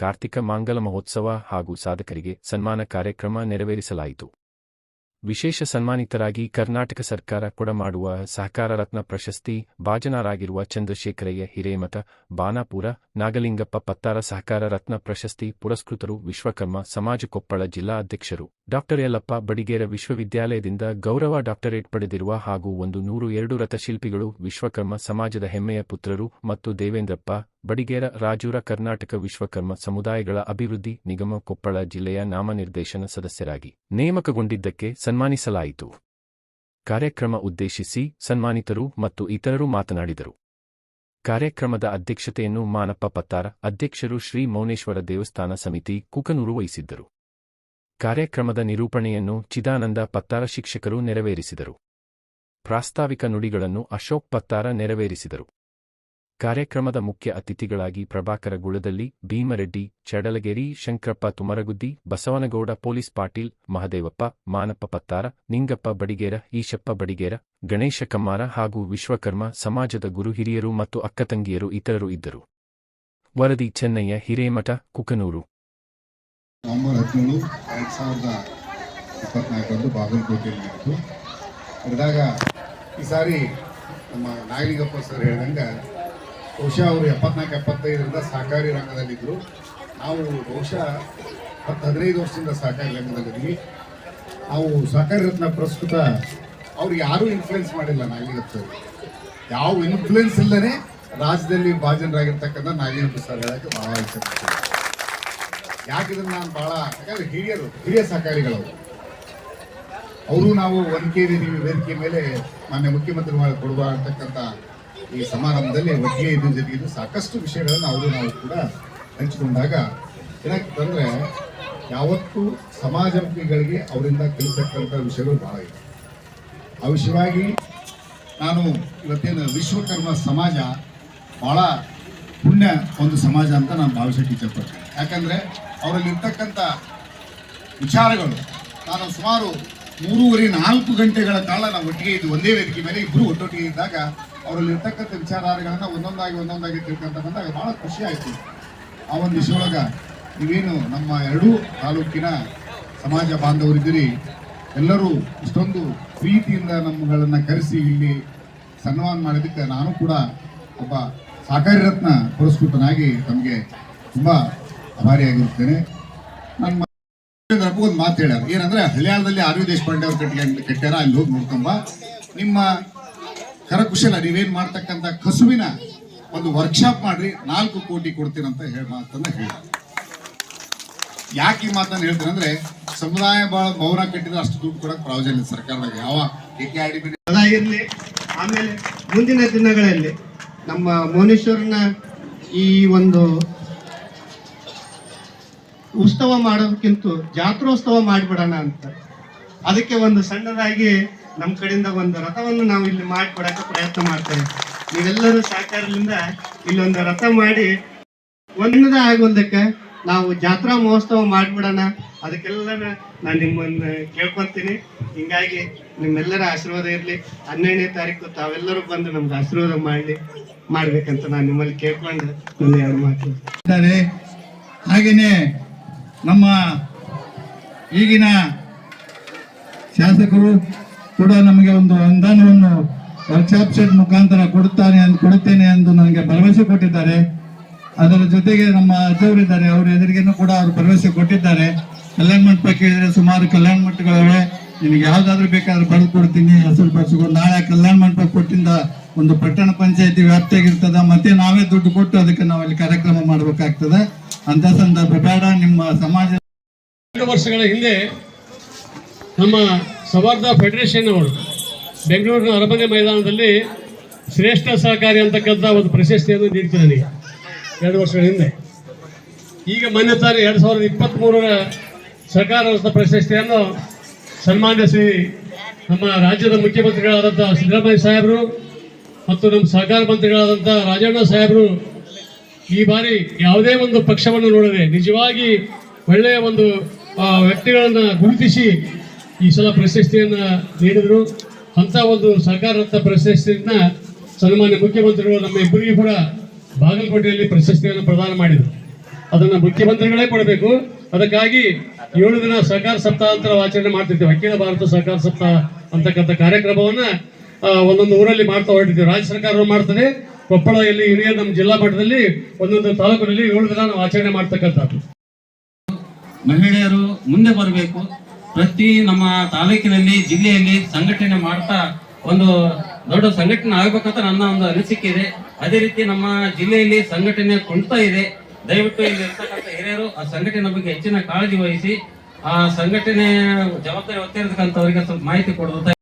ಕಾರ್ತಿಕ ಮಾಂಗಲ ಮಹೋತ್ಸವ ಹಾಗೂ ಸಾಧಕರಿಗೆ ಸನ್ಮಾನ ಕಾರ್ಯಕ್ರಮ ನೆರವೇರಿಸಲಾಯಿತು. ವಿಶೇಷ ಸನ್ಮಾನಿತರಾಗಿ ಕರ್ನಾಟಕ ಸರ್ಕಾರ ಕೊಡಮಾಡುವ ಸಹಕಾರ ರತ್ನ ಪ್ರಶಸ್ತಿ, ಭಾಜನರಾಗಿರುವ ಚಂದ್ರಶೇಖರಯ್ಯ ಹಿರೇಮಠ ಬಾನಾಪುರ ನಾಗಲಿಂಗಪ್ಪ ಪತ್ತಾರ ಸಹಕಾರ ರತ್ನ ಪ್ರಶಸ್ತಿ ಪುರಸ್ಕೃತರು ವಿಶ್ವಕರ್ಮ ಸಮಾಜ ಕೊಪ್ಪಳ ಜಿಲ್ಲಾ ಅಧ್ಯಕ್ಷರು. ಡಾಕ್ಟರ್ ಯಲ್ಲಪ್ಪ ಬಡಿಗೇರ ವಿಶ್ವವಿದ್ಯಾಲಯದಿಂದ ಗೌರವ ಡಾಕ್ಟರೇಟ್ ಪಡೆದಿರುವ ಹಾಗೂ ಒಂದು ನೂರು ಎರಡು ರಥಶಿಲ್ಪಿಗಳು, ವಿಶ್ವಕರ್ಮ ಸಮಾಜದ ಹೆಮ್ಮೆಯ ಪುತ್ರರು ಮತ್ತು ದೇವೇಂದ್ರಪ್ಪ ಬಡಿಗೇರ ರಾಜೂರ ಕರ್ನಾಟಕ ವಿಶ್ವಕರ್ಮ ಸಮುದಾಯಗಳ ಅಭಿವೃದ್ಧಿ ನಿಗಮ ಕೊಪ್ಪಳ ಜಿಲ್ಲೆಯ ನಾಮನಿರ್ದೇಶನ ಸದಸ್ಯರಾಗಿ ನೇಮಕಗೊಂಡಿದ್ದಕ್ಕೆ ಸನ್ಮಾನಿಸಲಾಯಿತು. ಕಾರ್ಯಕ್ರಮ ಉದ್ದೇಶಿಸಿ ಸನ್ಮಾನಿತರು ಮತ್ತು ಇತರರು ಮಾತನಾಡಿದರು. ಕಾರ್ಯಕ್ರಮದ ಅಧ್ಯಕ್ಷತೆಯನ್ನು ಮಾನಪ್ಪ ಪತ್ತಾರ, ಅಧ್ಯಕ್ಷರು ಶ್ರೀ ಮೌನೇಶ್ವರ ದೇವಸ್ಥಾನ ಸಮಿತಿ ಕುಕನೂರು ವಹಿಸಿದ್ದರು. ಕಾರ್ಯಕ್ರಮದ ನಿರೂಪಣೆಯನ್ನು ಚಿದಾನಂದ ಪತ್ತಾರ ಶಿಕ್ಷಕರು ನೆರವೇರಿಸಿದರು. ಪ್ರಾಸ್ತಾವಿಕ ನುಡಿಗಳನ್ನು ಅಶೋಕ್ ಪತ್ತಾರ ನೆರವೇರಿಸಿದರು. ಕಾರ್ಯಕ್ರಮದ ಮುಖ್ಯ ಅತಿಥಿಗಳಾಗಿ ಪ್ರಭಾಕರ ಗುಳದಲ್ಲಿ ಭೀಮರೆಡ್ಡಿ, ಚಡಲಗೇರಿ, ಶಂಕರಪ್ಪ ತುಮರಗುದ್ದಿ, ಬಸವನಗೌಡ, ಪೊಲೀಸ್ ಪಾಟೀಲ್, ಮಹದೇವಪ್ಪ, ಮಾನಪ್ಪ ಪತ್ತಾರ, ನಿಂಗಪ್ಪ ಬಡಿಗೇರ, ಈಶಪ್ಪ ಬಡಿಗೇರ, ಗಣೇಶ ಕಮ್ಮಾರ ಹಾಗೂ ವಿಶ್ವಕರ್ಮ ಸಮಾಜದ ಗುರು ಹಿರಿಯರು ಮತ್ತು ಅಕ್ಕತಂಗಿಯರು ಇತರರು ಇದ್ದರು. ವರದಿ ಚೆನ್ನಯ್ಯ, ಹಿರೇಮಠ, ಕುಕನೂರು. ನವೆಂಬರ್ ಹದಿನೇಳು ಎರಡು ಸಾವಿರದ ಇಪ್ಪತ್ನಾಲ್ಕರಂದು ಬಾಗಲಕೋಟೆಯಲ್ಲಿ ನಡೆಯಿತು. ನಡೆದಾಗ ಈ ಸಾರಿ ನಮ್ಮ ನಾಗಲಿಂಗಪ್ಪ ಸರ್ ಹೇಳ್ದಂಗೆ ಬಹುಶಃ ಅವರು ಎಪ್ಪತ್ನಾಲ್ಕು, ಎಪ್ಪತ್ತೈದರಿಂದ ಸಹಕಾರಿ ರಂಗದಲ್ಲಿದ್ದರು. ನಾವು ಬಹುಶಃ ಹತ್ತು ಹದಿನೈದು ವರ್ಷದಿಂದ ಸಹಕಾರಿ ರಂಗದಲ್ಲಿದ್ವಿ ನಾವು ಸಹಕಾರಿ ರತ್ನ ಪ್ರಸ್ತುತ ಅವ್ರು ಯಾರೂ ಇನ್ಫ್ಲುಯೆನ್ಸ್ ಮಾಡಿಲ್ಲ ನಾಗಲಿಂಗಪ್ಪ ಸರ್. ಯಾವ ಇನ್ಫ್ಲುಯೆನ್ಸ್ ಇಲ್ಲದೇ ರಾಜ್ಯದಲ್ಲಿ ಭಾಜನರಾಗಿರ್ತಕ್ಕಂಥ ನಾಗಲಿಂಗಪ್ಪ ಸರ್ ಹೇಳೋಕ್ಕೆ ಭಾಳ ಇಷ್ಟಪಡ್ತೀನಿ ಯಾಕಿದ್ರೆ ನಾನು ಬಹಳ ಯಾಕಂದ್ರೆ ಹಿರಿಯರು, ಹಿರಿಯ ಸಹಕಾರಿಗಳವರು. ಅವರು ನಾವು ಒನ್ಕೆ ವೇದಿಕೆ ಮೇಲೆ ಮಾನ್ಯ ಮುಖ್ಯಮಂತ್ರಿ ಕೊಡುವ ಅಂತಕ್ಕಂಥ ಈ ಸಮಾರಂಭದಲ್ಲಿ ಒಟ್ಟಿಗೆ ಇದ್ದು ಜೊತೆಗಿದ್ದು ಸಾಕಷ್ಟು ವಿಷಯಗಳನ್ನು ಅವರು ನಾವು ಕೂಡ ಹಂಚಿಕೊಂಡಾಗ ಅಂದರೆ ಯಾವತ್ತೂ ಸಮಾಜಮುಖಿಗಳಿಗೆ ಅವರಿಂದ ಕಲಿತಕ್ಕಂಥ ವಿಷಯಗಳು ಬಹಳ ಇದೆ ಆ ವಿಷಯವಾಗಿ ನಾನು ಇವತ್ತೇನು ವಿಶ್ವಕರ್ಮ ಸಮಾಜ ಬಹಳ ಪುಣ್ಯ ಒಂದು ಸಮಾಜ ಅಂತ ನಾನು ಭಾವಿಸಕ್ಕೆ ಇಚ್ಛಪಡ್ತೇನೆ ಯಾಕಂದರೆ ಅವರಲ್ಲಿರ್ತಕ್ಕಂಥ ವಿಚಾರಗಳು, ನಾನು ಸುಮಾರು ಮೂರುವರೆ ನಾಲ್ಕು ಗಂಟೆಗಳ ಕಾಲ ನಾವು ಒಟ್ಟಿಗೆ ಇದ್ದು ಒಂದೇ ವೇದಿಕೆ ಮೇಲೆ ಇಬ್ಬರು ಒಟ್ಟೊಟ್ಟಿಗೆ ಇದ್ದಾಗ ಅವರಲ್ಲಿರ್ತಕ್ಕಂಥ ವಿಚಾರಗಳನ್ನ ಒಂದೊಂದಾಗಿ ಒಂದೊಂದಾಗಿ ತಿಳ್ಕೊಂತ ಬಂದಾಗ ಭಾಳ ಖುಷಿ ಆಯಿತು. ಆ ಒಂದು ವಿಷಯೊಳಗ ನೀವೇನು ನಮ್ಮ ಎರಡೂ ತಾಲೂಕಿನ ಸಮಾಜ ಬಾಂಧವರಿದ್ದೀರಿ, ಎಲ್ಲರೂ ಇಷ್ಟೊಂದು ಪ್ರೀತಿಯಿಂದ ನಮ್ಮಗಳನ್ನು ಕರೆಸಿ ಇಲ್ಲಿ ಸನ್ಮಾನ ಮಾಡೋದಕ್ಕೆ ನಾನು ಕೂಡ ಒಬ್ಬ ಸಹಕಾರಿ ರತ್ನ ಪುರಸ್ಕೃತನಾಗಿ ತಮಗೆ ತುಂಬಾ ಅಭಾರಿಯಾಗಿರುತ್ತೇನೆ. ರಪ್ಪ ಒಂದು ಮಾತು ಹೇಳ್ಯಾರ ಏನಂದ್ರೆ ಹಳ್ಯಾಳದಲ್ಲಿ ಆರ್ ವಿ ದೇಶಪಾಂಡೆ ಅವ್ರ ಕಟ್ಟಿಗೆ ಕಟ್ಟ್ಯಾರ, ಅಲ್ಲಿ ಹೋಗಿ ನೋಡ್ಕೊಂಬ. ನಿಮ್ಮ ಕರಕುಶಲ, ನೀವೇನ್ ಮಾಡ್ತಕ್ಕಂಥ ಕಸುವಿನ ಒಂದು ವರ್ಕ್ಶಾಪ್ ಮಾಡ್ರಿ, ನಾಲ್ಕು ಕೋಟಿ ಕೊಡ್ತೀರಂತ ಹೇಳಿ ಮಾತನ್ನ ಹೇಳಿ. ಯಾಕೆ ಈ ಮಾತನ್ನ ಹೇಳ್ತೀನಿ ಅಂದ್ರೆ, ಸಮುದಾಯ ಭವನ ಕಟ್ಟಿದ್ರೆ ಅಷ್ಟು ದುಡ್ಡು ಕೊಡಕ್ ಪ್ರಾವಧಾನ ಇಲ್ಲ ಸರ್ಕಾರದಾಗ. ಯಾವ ಅದಾಗಿರ್ಲಿ, ಆಮೇಲೆ ಮುಂದಿನ ದಿನಗಳಲ್ಲಿ ನಮ್ಮ ಮೌನೇಶ್ವರನ ಈ ಒಂದು ಉತ್ಸವ ಮಾಡೋದಕ್ಕಿಂತ ಜಾತ್ರೋತ್ಸವ ಮಾಡಿಬಿಡೋಣ ಅಂತ. ಅದಕ್ಕೆ ಒಂದು ಸಣ್ಣದಾಗಿ ನಮ್ಮ ಕಡೆಯಿಂದ ಒಂದು ರಥವನ್ನು ನಾವು ಇಲ್ಲಿ ಮಾಡಿಕೊಡಕ್ಕೆ ಪ್ರಯತ್ನ ಮಾಡ್ತೇವೆ. ನೀವೆಲ್ಲರೂ ಸಹಕಾರದಿಂದ ಇಲ್ಲೊಂದು ರಥ ಮಾಡಿ ಒಂದದ ಆಗೋದಕ್ಕೆ ನಾವು ಜಾತ್ರಾ ಮಹೋತ್ಸವ ಮಾಡಿಬಿಡೋಣ. ಅದಕ್ಕೆಲ್ಲ ನಾನು ನಿಮ್ಮನ್ನ ಕೇಳ್ಕೊಳ್ತೀನಿ ಹಿಂಗಾಗಿ ನಿಮ್ಮೆಲ್ಲರ ಆಶೀರ್ವಾದ ಇರಲಿ. ಹನ್ನೆರಡನೇ ತಾರೀಕು ತಾವೆಲ್ಲರೂ ಬಂದು ನಮ್ಗೆ ಆಶೀರ್ವಾದ ಮಾಡಲಿ, ಮಾಡ್ಬೇಕಂತ ನಾನು ನಿಮ್ಮಲ್ಲಿ ಕೇಳ್ಕೊಂಡು ನನ್ನ ಎರಡು ಮಾತು ಹಾಗೆಯೇ ನಮ್ಮ ಈಗಿನ ಶಾಸಕರು ಕೂಡ ನಮಗೆ ಒಂದು ಅನುದಾನವನ್ನು ವರ್ಕ್ಶಾಪ್ ಶೆಟ್ ಮುಖಾಂತರ ಕೊಡುತ್ತಾನೆ ಅಂತ ಕೊಡುತ್ತೇನೆ ಎಂದು ನನಗೆ ಭರವಸೆ ಕೊಟ್ಟಿದ್ದಾರೆ. ಅದರ ಜೊತೆಗೆ ನಮ್ಮ ಅಜ್ಜವರಿದ್ದಾರೆ. ಅವರ ಎದುರಿಗೆನೂ ಕೂಡ ಅವರು ಭರವಸೆ ಕೊಟ್ಟಿದ್ದಾರೆ. ಕಲ್ಯಾಣ ಮಂಟಪ ಕೇಳಿದ್ರೆ ಸುಮಾರು ಕಲ್ಯಾಣ ಮಂಟಪಗಳಿವೆ. ನಿನಗೆ ಯಾವ್ದಾದ್ರು ಬೇಕಾದ್ರೆ ಬರೆದು ಕೊಡ್ತೀನಿ. ಹೆಸರು ಬರ್ಸ್ಕೊಂಡು ನಾಳೆ ಕಲ್ಯಾಣ ಮಂಟಪ ಕೊಟ್ಟಿಂದ ಒಂದು ಪಟ್ಟಣ ಪಂಚಾಯತಿ ವ್ಯಾಪ್ತಿಯಾಗಿರ್ತದ. ಮತ್ತೆ ನಾವೇ ದುಡ್ಡು ಕೊಟ್ಟು ಅದಕ್ಕೆ ನಾವು ಅಲ್ಲಿ ಕಾರ್ಯಕ್ರಮ ಮಾಡಬೇಕಾಗ್ತದೆ. ಅಂತ ಸಂದರ್ಭ ಬೇಡ. ನಿಮ್ಮ ಸಮಾಜ ಎರಡು ವರ್ಷಗಳ ಹಿಂದೆ ನಮ್ಮ ಸೌಹಾರ್ದ ಫೆಡರೇಷನ್ ಅವರು ಬೆಂಗಳೂರಿನ ಅರಮನೆ ಮೈದಾನದಲ್ಲಿ ಶ್ರೇಷ್ಠ ಸಹಕಾರಿ ಅಂತಕ್ಕಂಥ ಒಂದು ಪ್ರಶಸ್ತಿಯನ್ನು ನೀಡ್ತದೆ ನನಗೆ ಎರಡು ವರ್ಷಗಳ ಹಿಂದೆ. ಈಗ ಮೊನ್ನೆ ತಾನೆ ಎರಡು ಸಾವಿರದ ಇಪ್ಪತ್ತ್ಮೂರರ ರತ್ನ ಪ್ರಶಸ್ತಿಯನ್ನು ಸನ್ಮಾನ್ಯ ಶ್ರೀ ನಮ್ಮ ರಾಜ್ಯದ ಮುಖ್ಯಮಂತ್ರಿಗಳಾದಂಥ ಸಿದ್ದರಾಮಯ್ಯ ಸಾಹೇಬರು ಮತ್ತು ನಮ್ಮ ಸಹಕಾರ ಮಂತ್ರಿಗಳಾದಂಥ ರಾಜಣ್ಣ ಸಾಹೇಬರು ಈ ಬಾರಿ ಯಾವುದೇ ಒಂದು ಪಕ್ಷವನ್ನು ನೋಡದೆ ನಿಜವಾಗಿ ಒಳ್ಳೆಯ ಒಂದು ವ್ಯಕ್ತಿಗಳನ್ನ ಗುರುತಿಸಿ ಈ ಸಲ ಪ್ರಶಸ್ತಿಯನ್ನು ನೀಡಿದರು. ಅಂಥ ಒಂದು ಸರ್ಕಾರ ರತ್ನ ಪ್ರಶಸ್ತಿಯನ್ನ ಸನ್ಮಾನ್ಯ ಮುಖ್ಯಮಂತ್ರಿಗಳು ನಮ್ಮ ಇಬ್ಬರಿಗೂ ಕೂಡ ಬಾಗಲಕೋಟೆಯಲ್ಲಿ ಪ್ರಶಸ್ತಿಯನ್ನು ಪ್ರದಾನ ಮಾಡಿದರು. ಅದನ್ನು ಮುಖ್ಯಮಂತ್ರಿಗಳೇ ಕೊಡಬೇಕು. ಅದಕ್ಕಾಗಿ ಏಳು ದಿನ ಸಹಕಾರ ಸಪ್ತಾಹ ಅಂತ ಆಚರಣೆ ಮಾಡ್ತಿದ್ದೇವೆ ಅಖಿಲ ಭಾರತ ಸಹಕಾರ ಸಪ್ತಾಹ ಅಂತಕ್ಕಂಥ ಕಾರ್ಯಕ್ರಮವನ್ನ ಒಂದೊಂದು ಊರಲ್ಲಿ ಮಾಡ್ತಾ ಹೊರಟಿದ್ದೀವಿ. ರಾಜ್ಯ ಸರ್ಕಾರ ಮಾಡ್ತದೆ. ಕೊಪ್ಪಳದಲ್ಲಿ, ಹಿರಿಯ ನಮ್ಮ ಜಿಲ್ಲಾ ಮಟ್ಟದಲ್ಲಿ, ಒಂದೊಂದು ತಾಲೂಕಿನಲ್ಲಿ ಏಳು ದಿನ ನಾವು ಆಚರಣೆ ಮಾಡ್ತಕ್ಕಂಥದ್ದು. ಮಹಿಳೆಯರು ಮುಂದೆ ಬರಬೇಕು. ಪ್ರತಿ ನಮ್ಮ ತಾಲೂಕಿನಲ್ಲಿ, ಜಿಲ್ಲೆಯಲ್ಲಿ ಸಂಘಟನೆ ಮಾಡ್ತಾ ಒಂದು ದೊಡ್ಡ ಸಂಘಟನೆ ಆಗ್ಬೇಕಂತ ನನ್ನ ಒಂದು ಅನಿಸಿಕೆ ಇದೆ. ಅದೇ ರೀತಿ ನಮ್ಮ ಜಿಲ್ಲೆಯಲ್ಲಿ ಸಂಘಟನೆ ಕುಂತಾ ಇದೆ. ದಯವಿಟ್ಟು ಇಲ್ಲಿ ಇರ್ತಕ್ಕಂಥ ಹಿರಿಯರು ಆ ಸಂಘಟನೆ ಬಗ್ಗೆ ಹೆಚ್ಚಿನ ಕಾಳಜಿ ವಹಿಸಿ, ಆ ಸಂಘಟನೆ ಜವಾಬ್ದಾರಿ ಹೊತ್ತಿರತಕ್ಕಂಥವರಿಗೆ ಸ್ವಲ್ಪ ಮಾಹಿತಿ ಕೊಡೋದು